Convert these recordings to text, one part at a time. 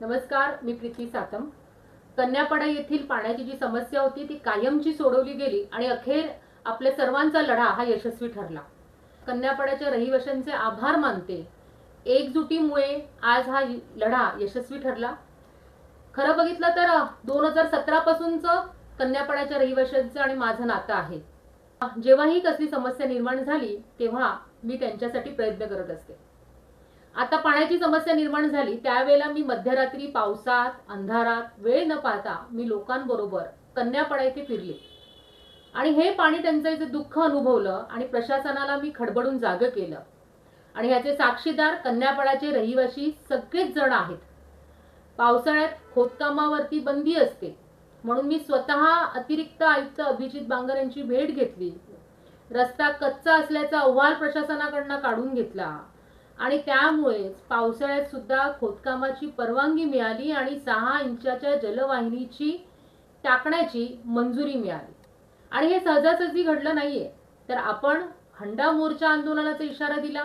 नमस्कार मी प्रीती सातम. कन्यापाडा येथील पाण्याची जी समस्या होती ती कायमची सोडवली गेली आणि अखेर आपल्या सर्वांचा लढा हा यशस्वी ठरला. कन्यापाड्याच्या रहिवाशांचे आभार मानते. एकजुटीमुळे आज हा लढा यशस्वी ठरला. खरं बघितलं तर दोन हजार सतरापासूनचं कन्यापाड्याच्या रहिवाशांचं आणि माझं नातं आहे. जेव्हाही कसली समस्या निर्माण झाली तेव्हा मी त्यांच्यासाठी प्रयत्न करत असते. आता पाण्याची समस्या निर्माण झाली त्यावेळेला मी मध्यरात्री पावसात अंधारात वेळ न पाहता मी लोकांबरोबर कन्यापाडा येथे फिरले. आणि हे पाणी टंचाईचं दुःख अनुभवलं आणि प्रशासनाला मी खडबडून जाग केलं. आणि ह्याचे साक्षीदार कन्यापाडाचे रहिवासी सगळेच जण आहेत. पावसाळ्यात खोदकामावरती बंदी असते. म्हणून मी स्वतः अतिरिक्त आयुक्त अभिजित बांगर यांची भेट घेतली. रस्ता कच्चा असल्याचा अहवाल प्रशासनाकडनं काढून घेतला. आणि त्यामुळेच पावसाळ्यात सुद्धा खोदकामाची परवानगी मिळाली आणि सहा इंचाच्या जलवाहिनीची टाकण्याची मंजुरी मिळाली. आणि हे सहजासहजी घडलं नाहीये. तर आपण हंडा मोर्चा आंदोलनाचा इशारा दिला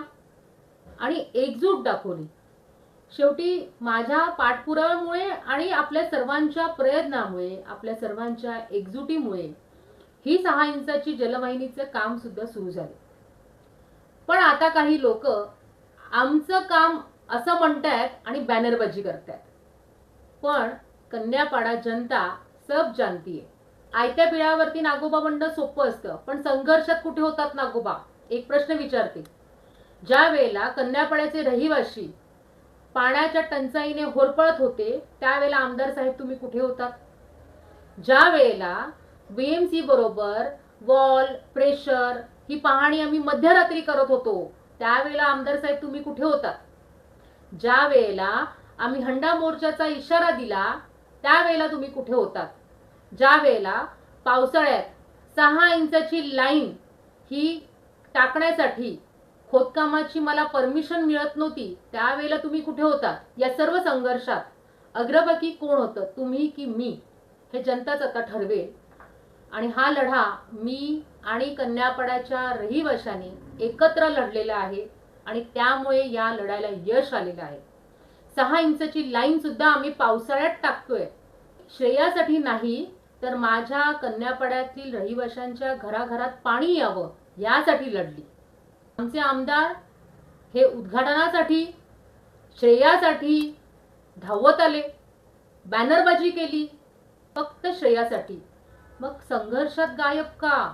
आणि एकजूट दाखवली. शेवटी माझ्या पाठपुराव्यामुळे आणि आपल्या सर्वांच्या प्रयत्नामुळे आपल्या सर्वांच्या एकजुटीमुळे ही सहा इंचाची जलवाहिनीचं काम सुद्धा सुरू झाले. पण आता काही लोक आमचं काम असं म्हणतायत आणि बॅनरबाजी करतायत. पण कन्यापाडा जनता सब जानतीये आयत्या बिळावरती नागोबा म्हणणं सोपं असतं पण संघर्षात कुठे होतात नागोबा? एक प्रश्न विचारते. ज्या वेळेला कन्यापाड्याचे रहिवासी पाण्याच्या टंचाईने होरपळत होते त्यावेळेला आमदार साहेब तुम्ही कुठे होतात? ज्या वेळेला बीएमसी बरोबर वॉल प्रेशर ही पाहणी आम्ही मध्यरात्री करत होतो त्यावेळेला आमदार साहेब तुम्ही कुठे होतात ज्या वेळेला आम्ही हंडा मोर्चाचा इशारा दिला त्यावेळेला तुम्ही कुठे होतात ज्या वेळेला पावसाळ्यात सहा इंचाची लाईन ही टाकण्यासाठी खोदकामाची मला परमिशन मिळत नव्हती त्यावेळेला तुम्ही कुठे होतात या सर्व संघर्षात अग्रभागी कोण होतं? तुम्ही की मी? हे जनताच आता ठरवेल. आणि हा लढा मी आणि कन्यापाड्याच्या रहिवाशांनी एकत्र लढलेलं आहे आणि त्यामुळे या लढायला यश आलेलं आहे. सहा इंचची लाईन सुद्धा आम्ही पावसाळ्यात टाकतोय. श्रेयासाठी नाही तर माझ्या कन्यापाड्यातील रहिवाशांच्या घराघरात पाणी यावं यासाठी लढली. आमचे आमदार हे उद्घाटनासाठी श्रेयासाठी धावत आले. बॅनरबाजी केली. फक्त श्रेयासाठी. मग संघर्षात गायब का?